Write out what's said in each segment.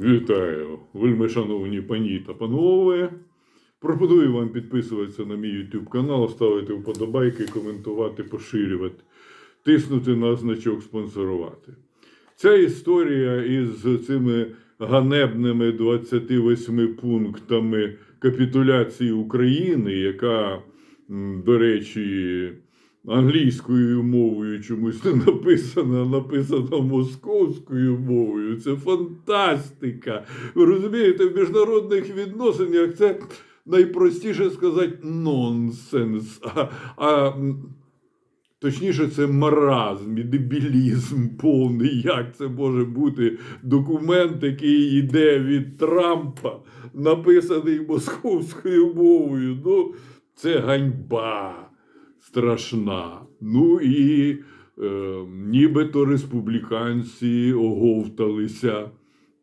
Вітаю, вельми шановні пані та панове. Пропоную вам підписуватися на мій YouTube канал, ставити вподобайки, коментувати, поширювати, тиснути на значок спонсорувати. Ця історія із цими ганебними 28 пунктами капітуляції України, яка, до речі, англійською мовою чомусь не написана, а написана московською мовою. Це фантастика. Ви розумієте, в міжнародних відносинах це найпростіше сказати нонсенс. А, а точніше, це маразм і дебілізм повний. Як це може бути документ, який йде від Трампа, написаний московською мовою? Ну, це ганьба страшна. Ну і е, нібито республіканці оговталися,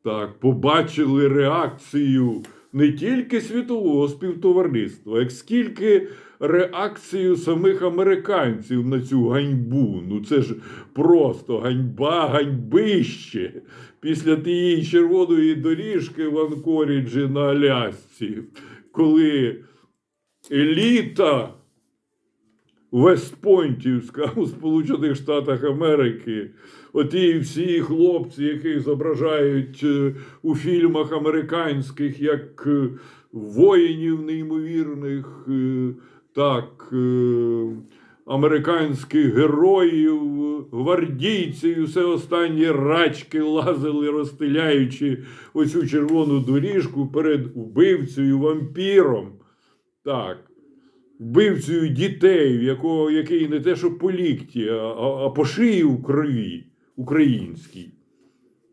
так, побачили реакцію не тільки світового співтовариства, як скільки реакцію самих американців на цю ганьбу. Ну це ж просто ганьба, ганьбище. Після тієї червоної доріжки в Анкоріджі на Алясці, коли еліта Вестпойнтівська у Сполучених Штатах Америки. Оті всі хлопці, яких зображають е, у фільмах американських як е, воїнів неймовірних, е, так, американських героїв, гвардійців, все останні рачки лазили, розстеляючи оцю червону доріжку перед вбивцею, вампіром. Так вбивцею дітей, якого, який не те, що по лікті, а, а, по шиї у крові українській.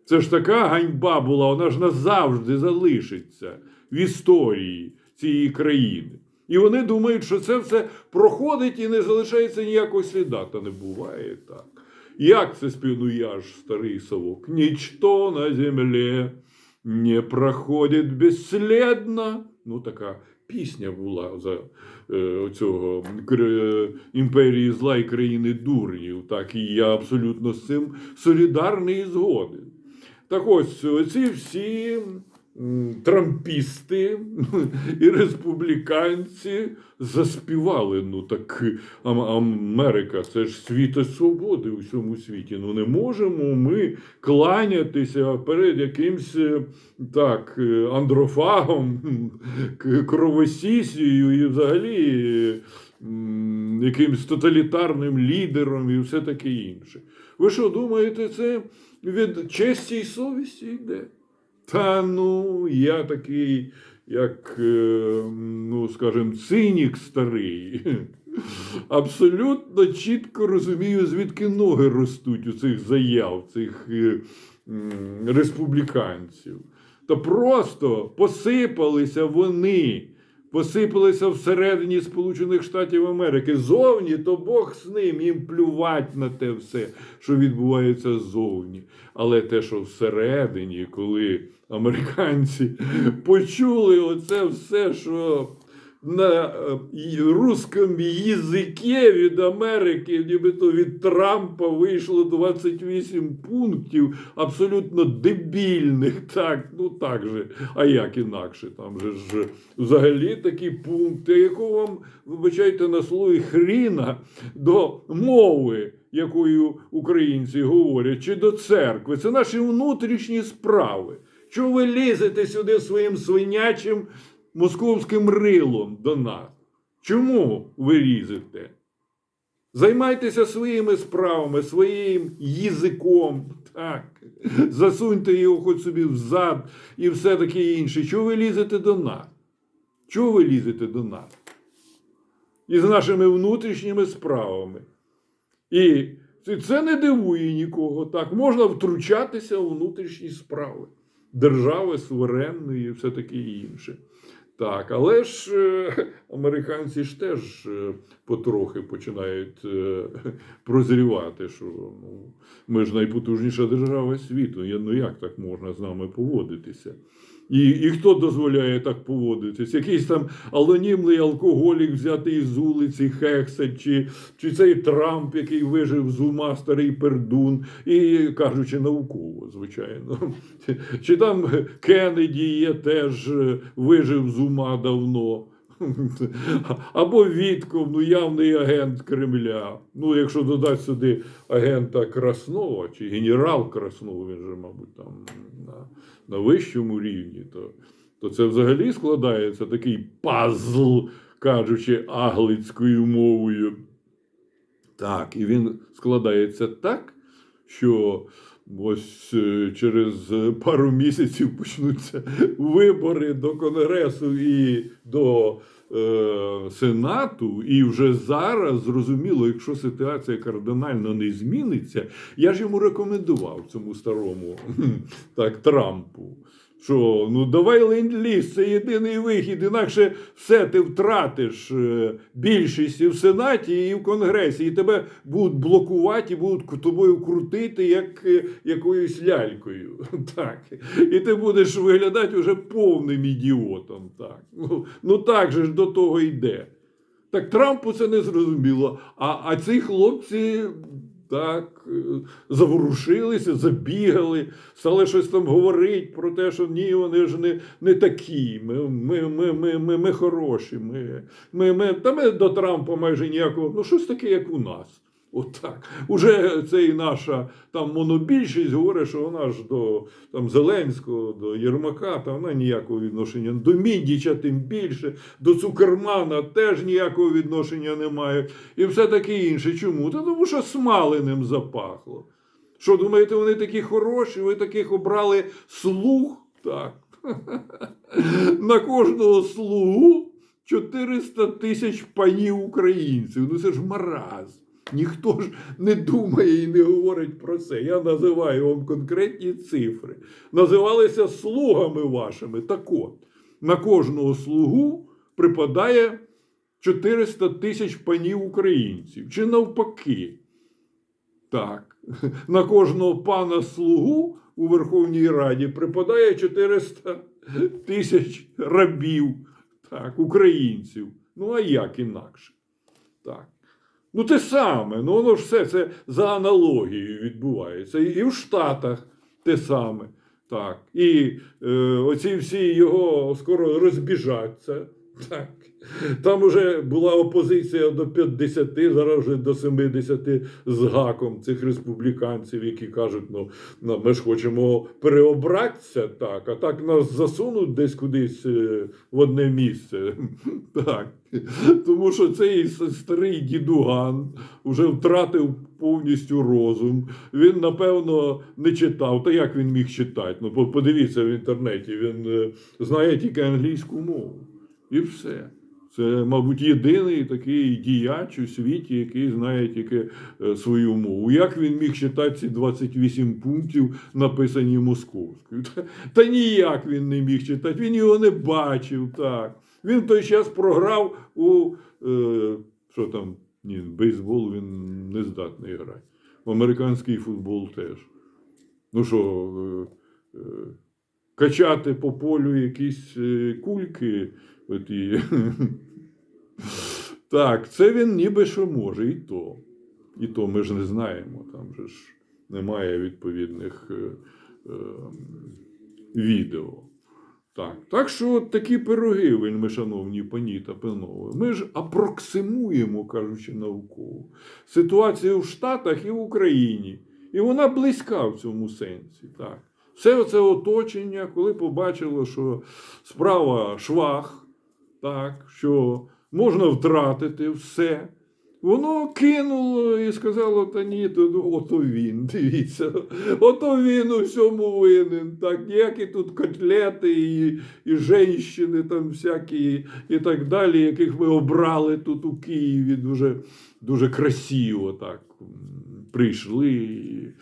Це ж така ганьба була, вона ж назавжди залишиться в історії цієї країни. І вони думають, що це все проходить і не залишається ніякого сліда. Та не буває так. Як це спів, ну я старий совок? Нічто на землі не проходить безслідно. Ну, така пісня була за е, цього кр- імперії зла і країни дурнів. Так, і я абсолютно з цим солідарний і згоден. Так ось ці всі трампісти і республіканці заспівали. Ну так Америка, це ж світо свободи у всьому світі. Ну не можемо ми кланятися перед якимсь е, так, е, андрофагом, кровосісією і взагалі якимсь тоталітарним лідером і все таке інше. Ви що думаєте, це від честі й совісті йде? Та ну, я такий, як, е, ну, скажімо, цинік старий. Абсолютно чітко розумію, звідки ноги ростуть у цих заяв, цих е, республіканців. Та просто посипалися вони, посипалися всередині Сполучених Штатів Америки. Зовні, то Бог з ним, їм плювать на те все, що відбувається ззовні. Але те, що всередині, коли американці почули оце все, що на е, русском язикі від Америки, нібито від Трампа вийшло 28 пунктів абсолютно дебільних. Так, ну так же, а як інакше? Там же ж взагалі такі пункти, якого вам, вибачайте, на слові хріна до мови, якою українці говорять, чи до церкви. Це наші внутрішні справи. Чого ви лізете сюди своїм свинячим московським рилом до нас? Чому ви лізете? Займайтеся своїми справами, своїм язиком. Так. Засуньте його хоч собі взад і все таке інше. Чого ви лізете до нас? Чого ви лізете до нас? І з нашими внутрішніми справами. І це не дивує нікого. Так, можна втручатися у внутрішні справи держави, суверенної і все таке інше. Так, але ж е, американці ж теж е, потрохи починають е, прозрівати, що ну, ми ж найпотужніша держава світу. Я- Ну як так можна з нами поводитися? І, і хто дозволяє так поводитись? Якийсь там анонімний алкоголік взятий з вулиці Хексет, чи, чи цей Трамп, який вижив з ума старий пердун, і кажучи науково, звичайно. Чи там Кеннеді є теж е, вижив з ума давно. Або Вітков, ну явний агент Кремля. Ну, якщо додати сюди агента Краснова чи генерал Краснова, він же, мабуть, там на, на вищому рівні, то, то це взагалі складається такий пазл, кажучи аглицькою мовою. Так, і він складається так, що ось е, через пару місяців почнуться вибори до Конгресу і до е, Сенату, і вже зараз зрозуміло, якщо ситуація кардинально не зміниться, я ж йому рекомендував цьому старому так, Трампу. Що ну давай ленд-ліз, це єдиний вихід, інакше все ти втратиш е, більшість і в Сенаті, і в Конгресі, і тебе будуть блокувати, і будуть тобою крутити як е, якоюсь лялькою. Так. І ти будеш виглядати вже повним ідіотом. Так. Ну, ну так же ж до того йде. Так Трампу це не зрозуміло. А, а ці хлопці так е, заворушилися, забігали, стали щось там говорити про те, що ні, вони ж не, не такі. Ми, ми, ми, ми, ми, ми хороші. Ми, ми, ми, та ми до Трампа майже ніякого, ну щось таке, як у нас. Отак. Уже цей наша там монобільшість говорить, що вона ж до там, Зеленського, до Єрмака, та вона ніякого відношення. До Міндіча тим більше, до Цукермана теж ніякого відношення не має. І все таке інше. Чому? Та тому що смаленим запахло. Що, думаєте, вони такі хороші? Ви таких обрали слуг? Так. На кожного слугу 400 тисяч панів українців. Ну це ж маразм. Ніхто ж не думає і не говорить про це. Я називаю вам конкретні цифри. Називалися слугами вашими. Так от, на кожного слугу припадає 400 тисяч панів українців. Чи навпаки? Так. На кожного пана слугу у Верховній Раді припадає 400 тисяч рабів, так, українців. Ну, а як інакше? Так. Ну, те саме, ну воно ж все це за аналогією відбувається. І в Штатах те саме. Так. І е, оці всі його скоро розбіжаться. Так. Там вже була опозиція до 50, зараз вже до 70 з гаком цих республіканців, які кажуть, ну, ну ми ж хочемо переобратися, так, а так нас засунуть десь кудись е, в одне місце. Так. Тому що цей старий дідуган вже втратив повністю розум. Він, напевно, не читав. Та як він міг читати? Ну, подивіться в інтернеті, він е, знає тільки англійську мову. І все. Це, мабуть, єдиний такий діяч у світі, який знає тільки е, свою мову. Як він міг читати ці 28 пунктів, написані московською? Та, та ніяк він не міг читати, він його не бачив. так. Він той час програв у е, що там, ні, бейсбол він не здатний грати. В американський футбол теж. Ну що, е, е, качати по полю якісь е, кульки. Оті. Так, це він ніби що може, і то. І то ми ж не знаємо. Там же ж немає відповідних е, е, відео. Так, так що такі пироги, вельми шановні пані та панове. Ми ж апроксимуємо, кажучи науково, ситуацію в Штатах і в Україні. І вона близька в цьому сенсі. Так. Все це оточення, коли побачило, що справа швах, так, що можна втратити все. Воно кинуло і сказало, та ні, то ну, ото він, дивіться, ото він у всьому винен. Так, ніякі тут котлети і, і женщини там всякі і так далі, яких ми обрали тут у Києві дуже, дуже красиво так прийшли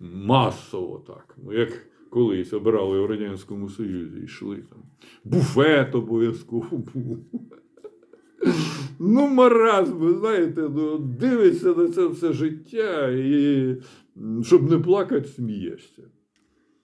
масово так. Ну, як колись обирали в Радянському Союзі, йшли там. Буфет обов'язково був. Ну, маразм, знаєте, ну, дивишся на це все життя і щоб не плакати, смієшся.